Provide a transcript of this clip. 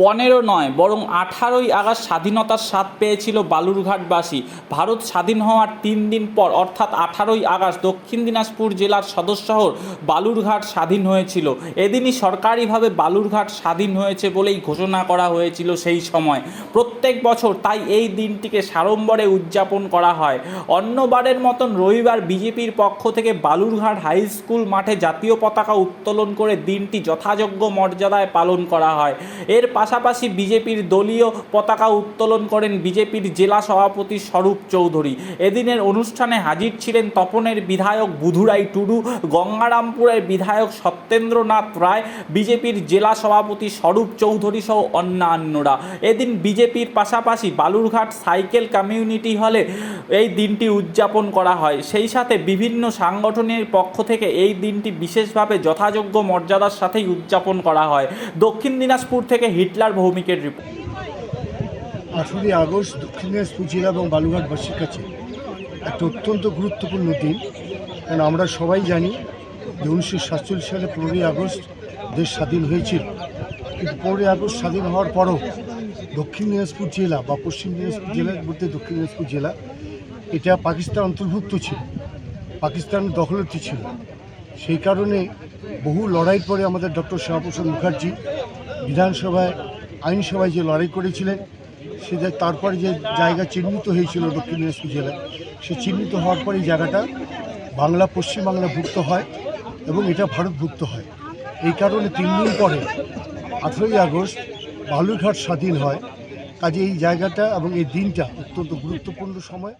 পনেরো নয়, বরং আঠারোই আগস্ট স্বাধীনতার স্বাদ পেয়েছিল বালুরঘাটবাসী। ভারত স্বাধীন হওয়ার তিন দিন পর, অর্থাৎ আঠারোই আগস্ট, দক্ষিণ দিনাজপুর জেলার সদর শহর বালুরঘাট স্বাধীন হয়েছিল। এদিনই সরকারিভাবে বালুরঘাট স্বাধীন হয়েছে বলেই ঘোষণা করা হয়েছিল সেই সময়। প্রত্যেক বছর তাই এই দিনটিকে সাড়ম্বরে উদযাপন করা হয়। অন্যবারের মতন রবিবার বিজেপির পক্ষ থেকে বালুরঘাট হাই স্কুল মাঠে জাতীয় পতাকা উত্তোলন করে দিনটি যথাযোগ্য মর্যাদায় পালন করা হয়। এর পাশাপাশি বিজেপির দলীয় পতাকা উত্তোলন করেন বিজেপির জেলা সভাপতি স্বরূপ চৌধুরী। এদিনের অনুষ্ঠানে হাজির ছিলেন তপনের বিধায়ক বুধুরাই টুডু, গঙ্গারামপুরের বিধায়ক সত্যেন্দ্রনাথ রায়, বিজেপির জেলা সভাপতি স্বরূপ চৌধুরী সহ অন্যান্যরা। এদিন বিজেপির পাশাপাশি বালুরঘাট সাইকেল কমিউনিটি হলে এই দিনটি উদযাপন করা হয়। সেই সাথে বিভিন্ন সাংগঠনের পক্ষ থেকে এই দিনটি বিশেষভাবে যথাযোগ্য মর্যাদার সাথেই উদযাপন করা হয়। দক্ষিণ দিনাজপুর থেকে হিটলার ভৌমিকের রিপোর্ট আঠেরোই আগস্ট দক্ষিণ দিনাজপুর জেলা এবং বালুঘাটবাসীর কাছে একটা অত্যন্ত গুরুত্বপূর্ণ দিন। কারণ আমরা সবাই জানি যে উনিশশো সাতচল্লিশ সালে পনেরোই আগস্ট দেশ স্বাধীন হয়েছিল। কিন্তু পনেরোই আগস্ট স্বাধীন হওয়ার পরও দক্ষিণ দিনাজপুর জেলা বা পশ্চিম দিনাজপুর জেলার মধ্যে দক্ষিণ দিনাজপুর জেলা এটা পাকিস্তান অন্তর্ভুক্ত ছিল, পাকিস্তান দখলতি ছিল। সেই কারণে বহু লড়াইয়ের পরে আমাদের ডক্টর শ্যামাপ্রসাদ মুখার্জি বিধানসভায় আইনসভায় যে লড়াই করেছিলেন, সে তারপরে যে জায়গা চিহ্নিত হয়েছিল দক্ষিণ দিনাজপুর জেলায়, সে চিহ্নিত হওয়ার পরে এই জায়গাটা বাংলা, পশ্চিমবাংলা ভুক্ত হয় এবং এটা ভারতভুক্ত হয়। এই কারণে তিন দিন পরে আঠেরোই আগস্ট বালুরঘাট স্বাধীন হয়। কাজে এই জায়গাটা এবং এই দিনটা অত্যন্ত গুরুত্বপূর্ণ সময়।